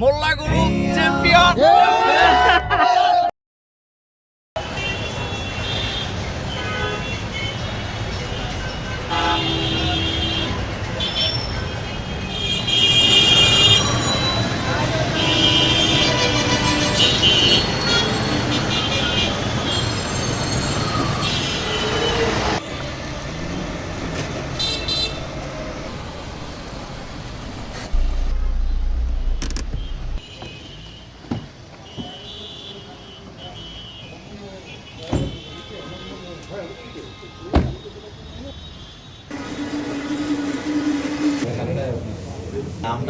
মোল্লা গুরু champion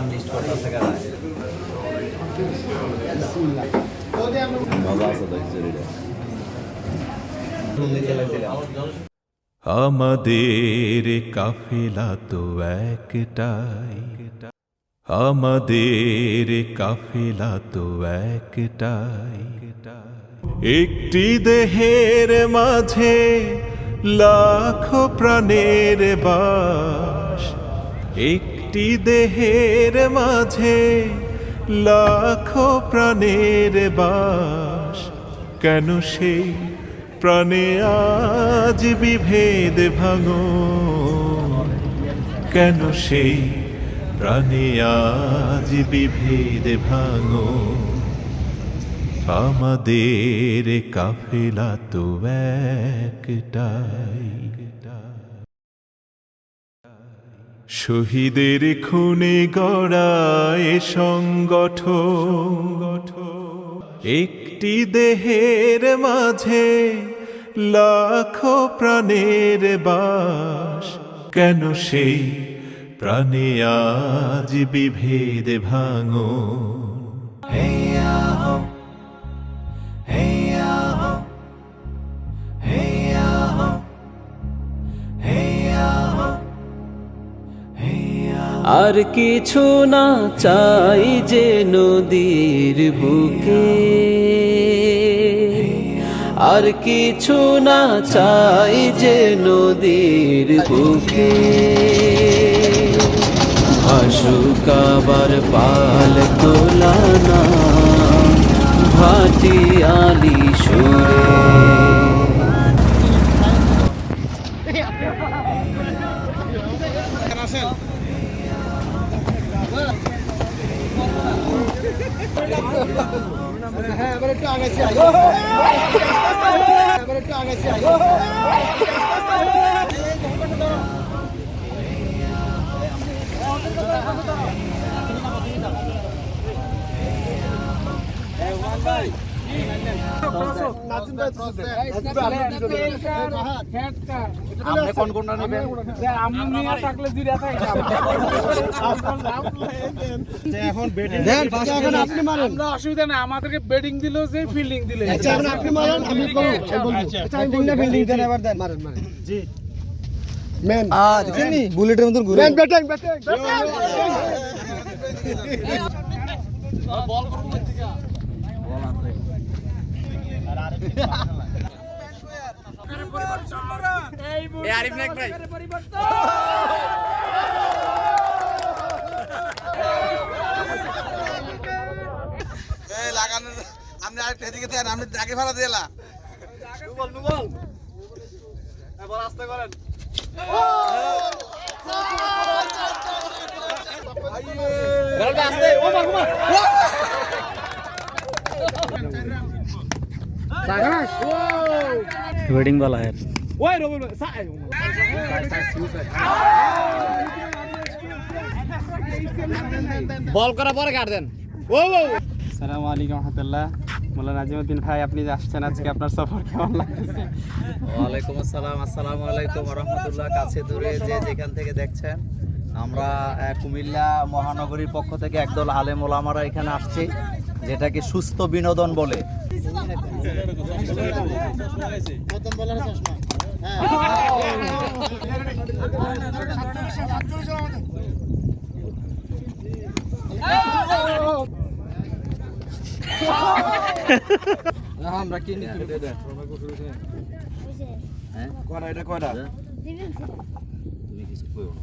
list আমাদের কাফেলা তো একটাই। আমাদের কাফেলা তো একটাই। একটি দেহের মাঝে লাখ প্রাণের বাস। একটি দেহের মাঝে লাখো প্রাণের বাস। কেন সেই প্রাণে আজ বিভেদ ভাঙো? কেন সেই প্রাণে আজ বিভেদ ভাঙো? আমাদের কাফেলা তো একটাই। শহীদের খুনে গড়ায় সংগঠন। একটি দেহের মাঝে লাখো প্রাণের বাস। কেন সেই প্রাণে আজ বিভেদ ভাঙো আর কিছু না চাই যে নদীর বুকে। আর কিছু না চাই যে নদীর বুকে। ভাসুক আবার পাল তোলা না, ভাটি আলি সুরে। ভাই অসুবিধা আমাদেরকে বেডিং দিল যে ফিল্ডিং দিলে আমি বুলেটের মতন ঘুরে ব্যাটিং ব্যাটিং থেকে বল আছে এই আরিফ নাইক ভাই লাগানো আপনি আরেকটা এদিকে দেন আপনি আগে ফেলা দিলা নুবল নুবল করেন সাগাস ও वेडिंग वाला है ওই রবুল সাই বল করা পরে কাট দেন ও ও সালামু আলাইকুম রহমতুল্লাহ মোল্লা নাজিমুদ্দিন ভাই আপনি যে আসছেন আজকে আপনার সফর কেমন লাগতেছে ওয়ালাইকুম আসসালাম আসসালামু আলাইকুম রহমতুল্লাহ কাছে দূরে যে যেখান থেকে দেখছেন আমরা আহ, কুমিল্লা মহানগরীর পক্ষ থেকে একদল আলেম ওলামারা এখানে আসছি যেটাকে সুস্থ বিনোদন বলে। আমরা কিনে কয়টা এটা কয়টা? তুমি কিছু কইও না।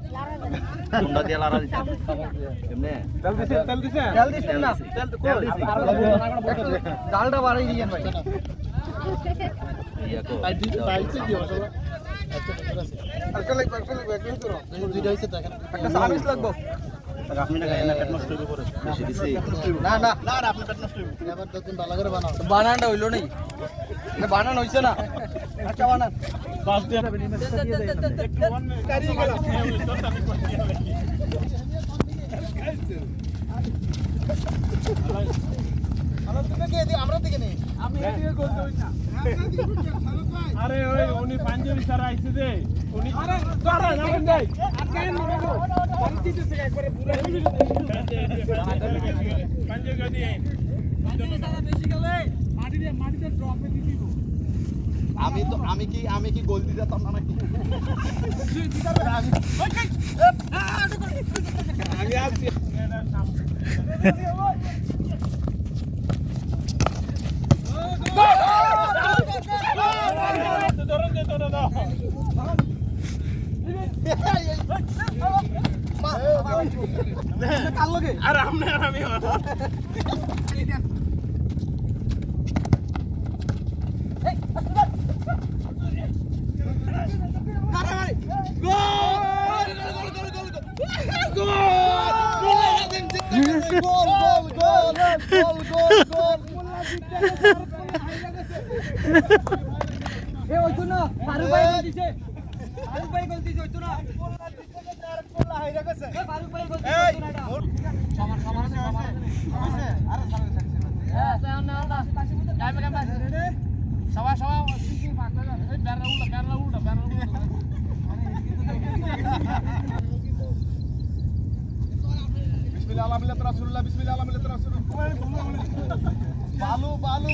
কোনটা দিয়ে লাড়া দিছেন এমনি? তেল দিছে তেল দিছে? তেল দিছেন না। তেল তো দিছি। ডালটা বাড়াই দিয়েন ভাই। ইয়া কো আই দিতে বাইতে কি হবে একটা সার্ভিস লাগবো। আপনি না গায়ে না। পেট নষ্ট হইব পরে বেশি দিছি না না না আপনি পেট নষ্ট হইব এবার তো তুমি ভালো করে বানাও বানানটা হইল নাই এটা বানান হইছে না। আচ্ছা আরে ওই উনি পাঞ্জাবি স্যার আইছে যে। উনি আরে একবারে? পুরো পাঞ্জাবি গাদি মাটিতে ড্রপে আমি তো আমি কি আমি কি গোল দিতে যেতাম না নাকি আমি আসছি দে ধরুন আর আমনে আর আমি সবাই সবাই ব্যারা উল্টা ব্যারা উল্টা ব্যারা উল্টা بسم الله العظيم لا ترى رسول الله بسم الله العظيم لا ترى رسول الله বালু বালু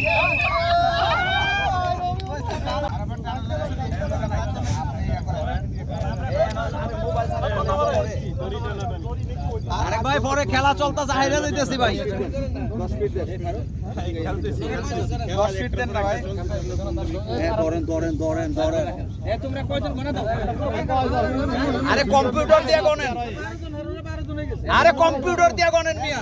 আরেক ভাই পরে খেলা চলতেছে হাইরা লইতেছি ভাই। দশ ফিট দেন না ভাই। ধরেন ধরেন ধরেন ধরেন। আরে কম্পিউটার দিয়ে গনেন আরে কম্পিউটার দিয়ে গনেন মিয়া।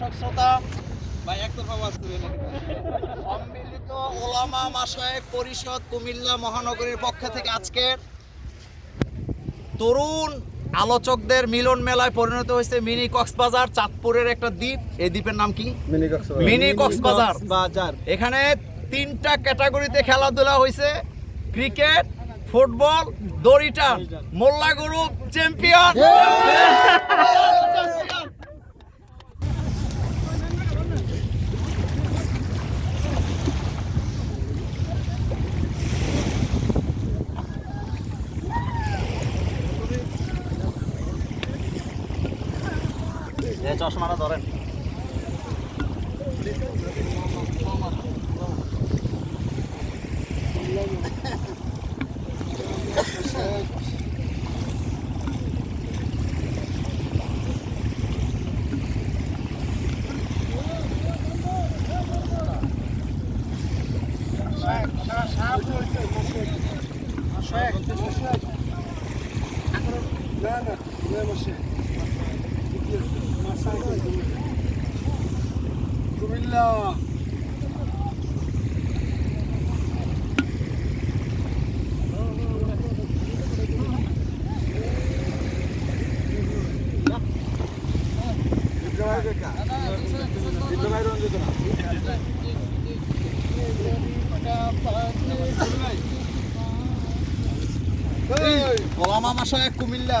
দর্শক শ্রোতা সম্মিলিত ওলামা মাসায়েক পরিষদ কুমিল্লা মহানগরীর পক্ষ থেকে আজকের তরুণ আলোচকদের মিলন মেলায় পরিণত হয়েছে মিনি কক্সবাজার চাঁদপুরের একটা দ্বীপ। এই দ্বীপের নাম কি? মিনি কক্সবাজার। বাজার এখানে তিনটা ক্যাটাগরিতে খেলাধুলা হয়েছে। ক্রিকেট ফুটবল দড়ি টান। Molla group champion. চশমাটা ধরেন। মাসা কুমিল্লা।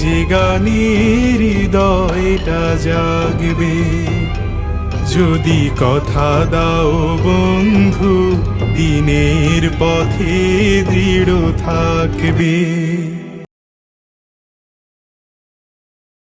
যে গানের হৃদয়টা জাগবে। যদি কথা দাও বন্ধু দিনের পথে দৃঢ় থাকবে।